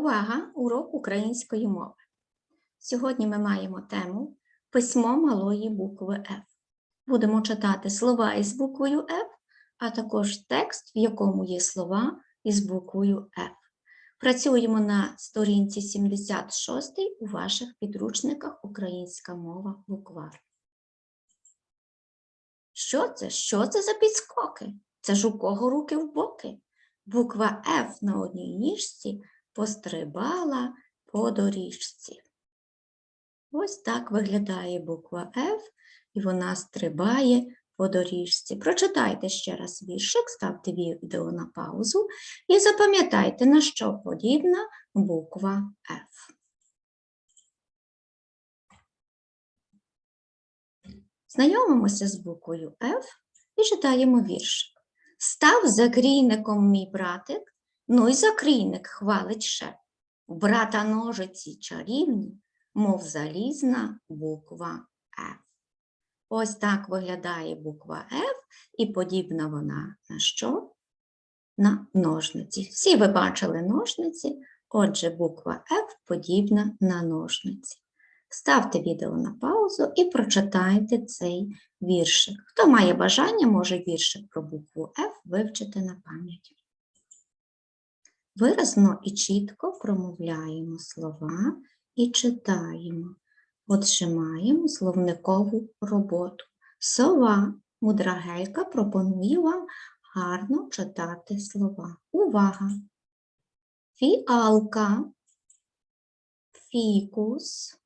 Увага! Урок української мови. Сьогодні ми маємо тему Письмо малої букви F. Будемо читати слова із буквою F, а також текст, в якому є слова із буквою F. Працюємо на сторінці 76 у ваших підручниках Українська мова буквар. Що це? Що це за підскоки? Це ж у кого руки в боки? Буква F на одній ніжці пострибала по доріжці. Ось так виглядає буква F, і вона стрибає по доріжці. Прочитайте ще раз віршик, ставте відео на паузу і запам'ятайте, на що подібна буква F. Знайомимося з буквою F і читаємо віршик. Став закрійником мій братик, Ну й закрійник хвалить. В брата ножиці чарівні, мов залізна буква F. Ось так виглядає буква F, і подібна вона на що? На ножниці. Всі ви бачили ножниці, отже, буква F подібна на ножниці. Ставте відео на паузу і прочитайте цей віршик. Хто має бажання, може віршик про букву F вивчити на пам'ять. Виразно і чітко промовляємо слова і читаємо. Отже, словникову роботу. Сова, мудра гейка пропонує вам гарно читати слова. Увага! Фіалка, фікус,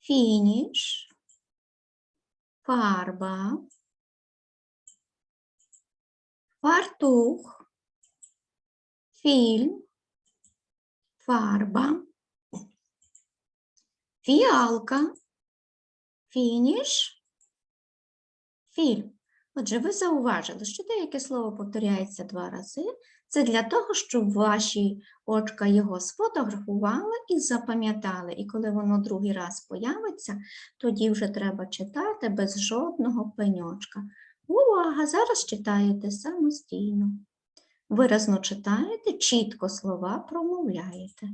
фініш, фарба, фартух фільм, фарба, фіалка, фініш, фільм. Отже, ви зауважили, що деяке слово повторяється два рази. Це для того, щоб ваші очка його сфотографували і запам'ятали. І коли воно другий раз появиться, тоді вже треба читати без жодного пеньочка. Увага! Зараз читаєте самостійно. Виразно читаєте, чітко слова промовляєте.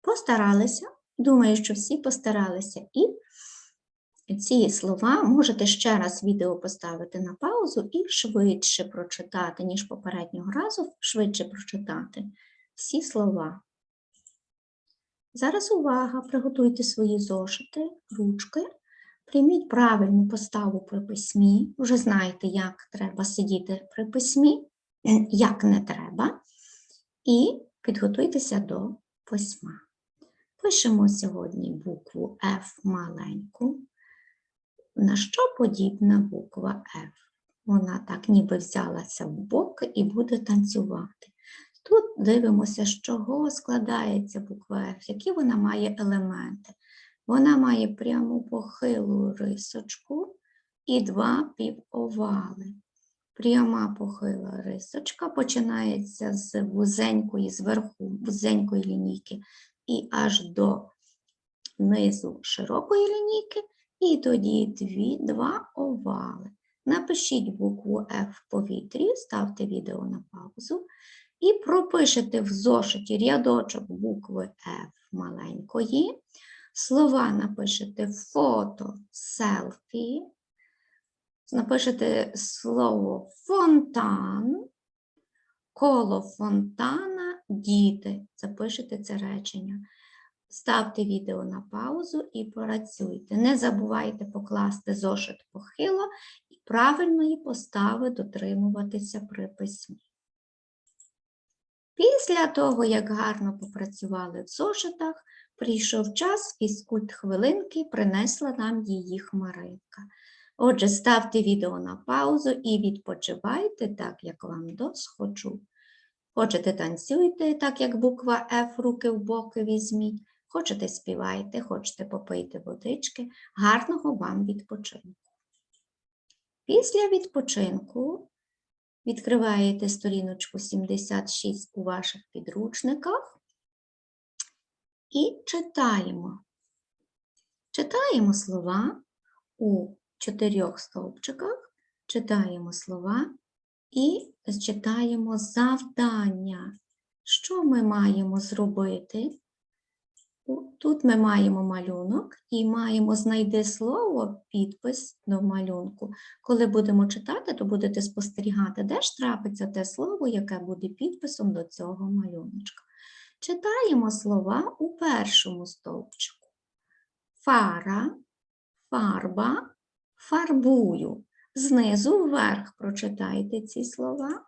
Постаралися, думаю, що всі постаралися і ці слова можете ще раз відео поставити на паузу і швидше прочитати, ніж попереднього разу, швидше прочитати всі слова. Зараз увага, приготуйте свої зошити, ручки, прийміть правильну поставу при письмі, вже знаєте, як треба сидіти при письмі, як не треба, і підготуйтеся до письма. Пишемо сьогодні букву F маленьку. На що подібна буква F? Вона так ніби взялася в бок і буде танцювати. Тут дивимося, з чого складається буква F, які вона має елементи. Вона має пряму похилу рисочку і два півовали. Пряма похила рисочка починається з вузенької, зверху вузенької лінійки і аж до низу широкої лінійки. І тоді дві, два овали. Напишіть букву F в повітрі, ставте відео на паузу і пропишете в зошиті рядочок букви F маленької. Слова напишете фото, селфі, напишете слово фонтан, коло фонтана, діти. Запишете це речення. Ставте відео на паузу і працюйте. Не забувайте покласти зошит похило і правильної постави дотримуватися при письмі. Після того, як гарно попрацювали в зошитах, прийшов час фізкульт хвилинки принесла нам її хмаринка. Отже, ставте відео на паузу і відпочивайте так, як вам досхочу. Хочете танцюйте, так як буква F руки в боки візьміть. Хочете співайте, хочете попийте водички, гарного вам відпочинку. Після відпочинку відкриваєте сторіночку 76 у ваших підручниках і читаємо. Читаємо слова у чотирьох стовпчиках, читаємо слова і читаємо завдання. Що ми маємо зробити? Тут ми маємо малюнок і маємо знайти слово, підпис до малюнку. Коли будемо читати, то будете спостерігати, де ж трапиться те слово, яке буде підписом до цього малюночка. Читаємо слова у першому стовпчику. Фара, фарба, фарбую. Знизу вверх прочитайте ці слова.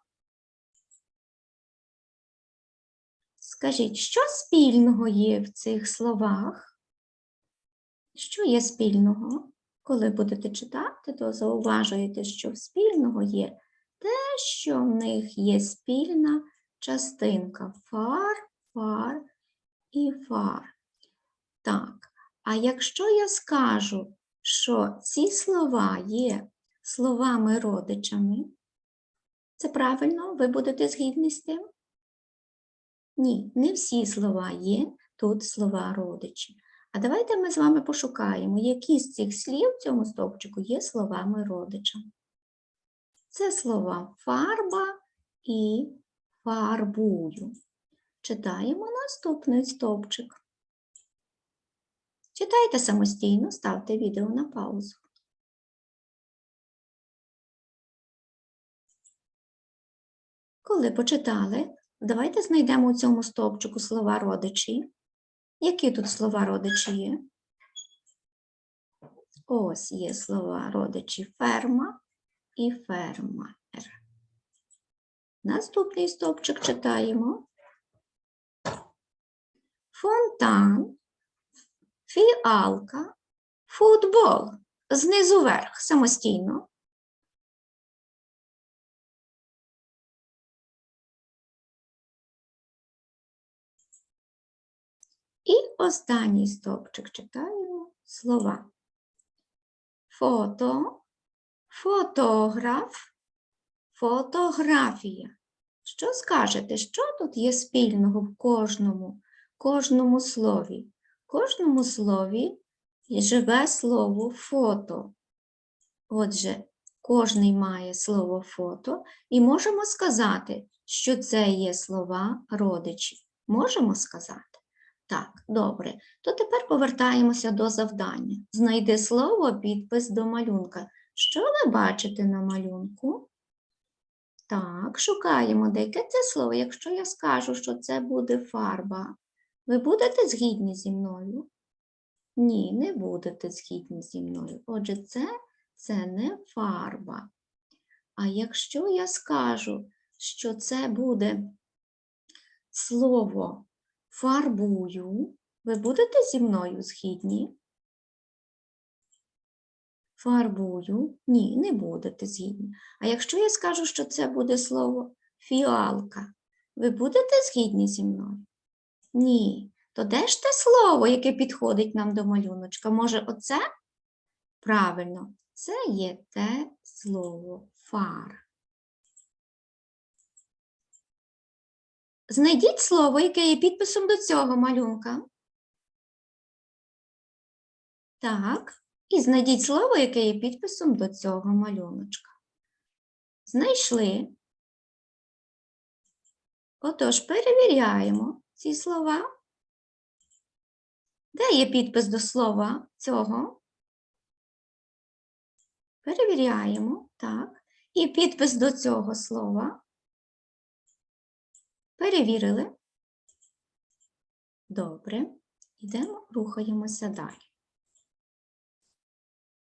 Скажіть, що спільного є в цих словах? Що є спільного? Коли будете читати, то зауважуєте, що спільного є те, що в них є спільна частинка фар, фар і фар. Так, а якщо я скажу, що ці слова є словами родичами, це правильно? Ви будете згідні з тим? Ні, не всі слова є тут слова родичі. А давайте ми з вами пошукаємо, які з цих слів в цьому стовпчику є словами родича. Це слова фарба і фарбую. Читаємо наступний стовпчик. Читайте самостійно, ставте відео на паузу. Коли почитали, давайте знайдемо у цьому стовпчику слова родичі. Які тут слова родичі є? Ось є слова родичі ферма і фермер. Наступний стовпчик читаємо. Фонтан, фіалка, футбол. Знизу вверх, самостійно. І останній стовпчик читаємо слова. Фото, фотограф, фотографія. Що скажете, що тут є спільного в кожному, кожному слові? В кожному слові живе слово фото. Отже, кожний має слово фото, і можемо сказати, що це є слова родичі. Можемо сказати? Так, добре. То тепер повертаємося до завдання. Знайди слово, підпис до малюнка. Що ви бачите на малюнку? Так, шукаємо деяке це слово. Якщо я скажу, що це буде фарба, ви будете згідні зі мною? Ні, не будете згідні зі мною. Отже, це, це не фарба. А якщо я скажу, що це буде слово фарбую, ви будете зі мною згідні? Фарбую? Ні, не будете згідні. А якщо я скажу, що це буде слово фіалка, ви будете згідні зі мною? Ні. То де ж те слово, яке підходить нам до малюночка? Може, оце? Правильно, це є те слово фар. Знайдіть слово, яке є підписом до цього малюнка. Так. І знайдіть слово, яке є підписом до цього малюночка. Знайшли. Отож, перевіряємо ці слова. Де є підпис до слова цього? Перевіряємо, так. І підпис до цього слова. Перевірили. Добре. Йдемо, рухаємося далі.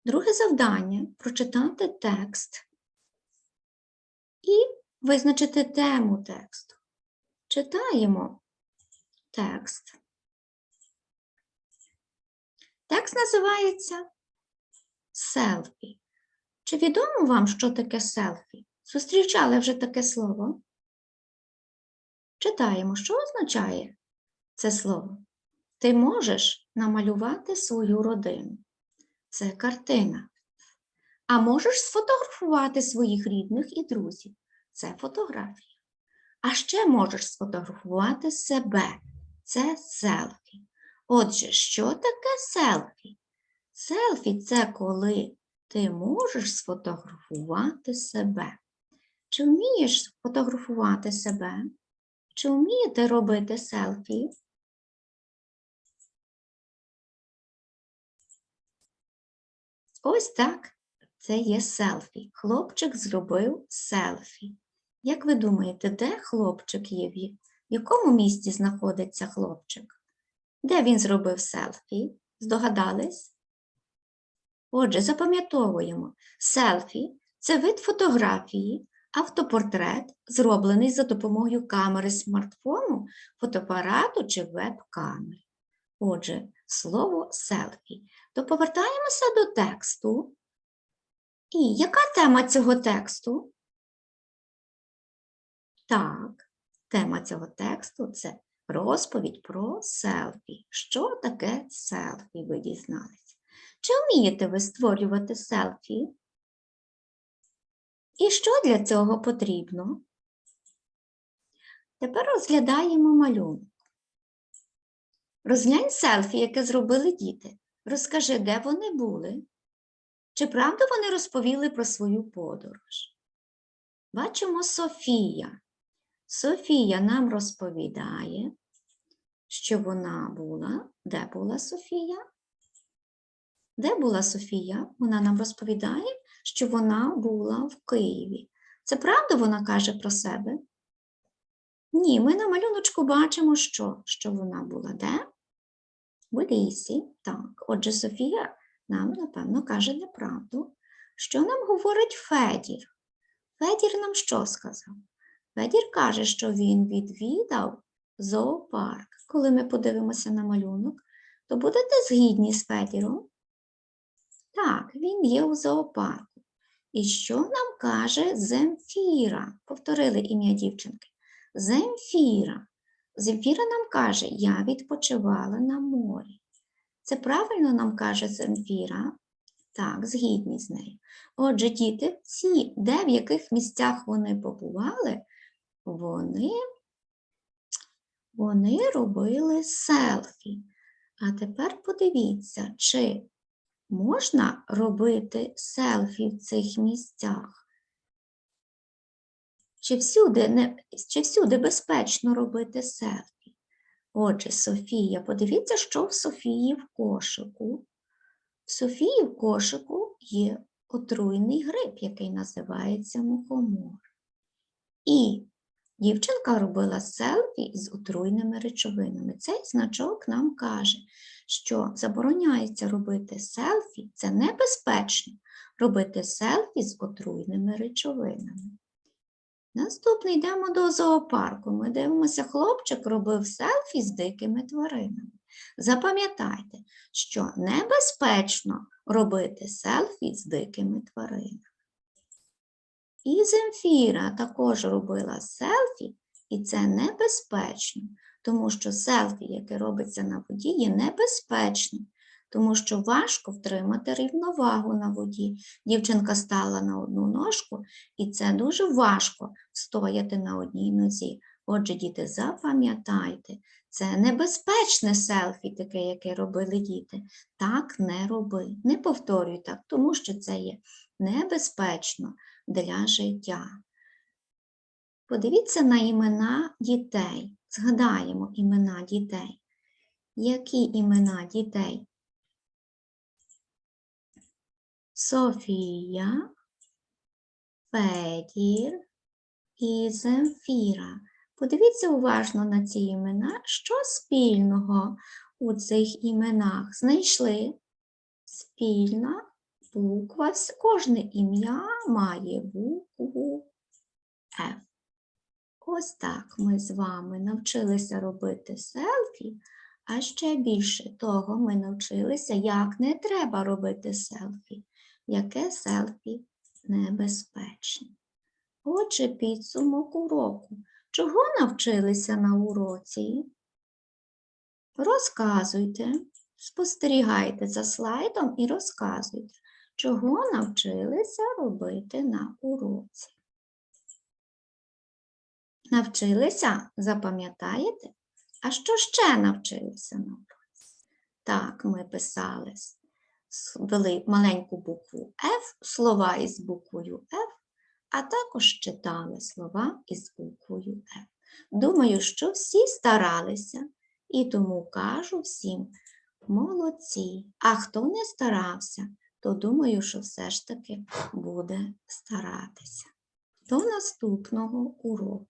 Друге завдання прочитати текст і визначити тему тексту. Читаємо текст. Текст називається селфі. Чи відомо вам, що таке селфі? Зустрічали вже таке слово? Читаємо, що означає це слово. Ти можеш намалювати свою родину. Це картина. А можеш сфотографувати своїх рідних і друзів. Це фотографія. А ще можеш сфотографувати себе. Це селфі. Отже, що таке селфі? Селфі це коли ти можеш сфотографувати себе. Чи вмієш фотографувати себе? Чи вмієте робити селфі? Ось так. Це є селфі. Хлопчик зробив селфі. Як ви думаєте, де хлопчик є? В якому місці знаходиться хлопчик? Де він зробив селфі? Здогадались? Отже, запам'ятовуємо, селфі це вид фотографії, автопортрет, зроблений за допомогою камери смартфону, фотоапарату чи веб-камери. Отже, слово селфі. То повертаємося до тексту. І яка тема цього тексту? Так, тема цього тексту це розповідь про селфі. Що таке селфі, ви дізналися? Чи вмієте ви створювати селфі? І що для цього потрібно? Тепер розглядаємо малюнок. Розглянь селфі, яке зробили діти. Розкажи, де вони були? Чи правду вони розповіли про свою подорож? Бачимо Софія. Софія нам розповідає, що вона була. Де була Софія? Де була Софія? Вона нам розповідає, що вона була в Києві. Це правда вона каже про себе? Ні, ми на малюночку бачимо, що, що вона була де? В лісі. Так, отже, Софія нам, напевно, каже неправду. Що нам говорить Федір? Федір нам що сказав? Федір каже, що він відвідав зоопарк. Коли ми подивимося на малюнок, то будете згідні з Федіром? Так, він є у зоопарку. І що нам каже Земфіра? Повторили ім'я дівчинки. Земфіра. Земфіра нам каже, я відпочивала на морі. Це правильно нам каже Земфіра? Так, згідні з нею. Отже, діти, ці, де в яких місцях вони побували, вони, вони робили селфі. А тепер подивіться, чи можна робити селфі в цих місцях? Чи всюди, не, чи всюди безпечно робити селфі? Отже, Софія, подивіться, що в Софії в кошику. В Софії в кошику є отруйний гриб, який називається мухомор. І дівчинка робила селфі з отруйними речовинами. Цей значок нам каже, що забороняється робити селфі, це небезпечно робити селфі з отруйними речовинами. Наступний йдемо до зоопарку. Ми дивимося, хлопчик робив селфі з дикими тваринами. Запам'ятайте, що небезпечно робити селфі з дикими тваринами. І Земфіра також робила селфі, і це небезпечно, тому що селфі, яке робиться на воді, є небезпечним, тому що важко втримати рівновагу на воді. Дівчинка стала на одну ножку, і це дуже важко стояти на одній нозі. Отже, діти, запам'ятайте, це небезпечне селфі, таке, яке робили діти. Так не роби. Не повторюй так, тому що це є небезпечно для життя. Подивіться на імена дітей. Згадаємо імена дітей. Які імена дітей? Софія, Федір і Земфіра. Подивіться уважно на ці імена, що спільного у цих іменах знайшли спільна буква. Кожне ім'я має букву F. Ось так ми з вами навчилися робити селфі, а ще більше того, ми навчилися, як не треба робити селфі, яке селфі небезпечне. Отже, підсумок уроку. Чого навчилися на уроці? Розказуйте, спостерігайте за слайдом і розказуйте, чого навчилися робити на уроці. Навчилися, запам'ятаєте? А що ще навчилися на уроці? Так, ми писали с- с- вели маленьку букву F, слова із буквою F, а також читали слова із буквою F. Думаю, що всі старалися, і тому кажу всім молодці. А хто не старався, то думаю, що все ж таки буде старатися. До наступного уроку.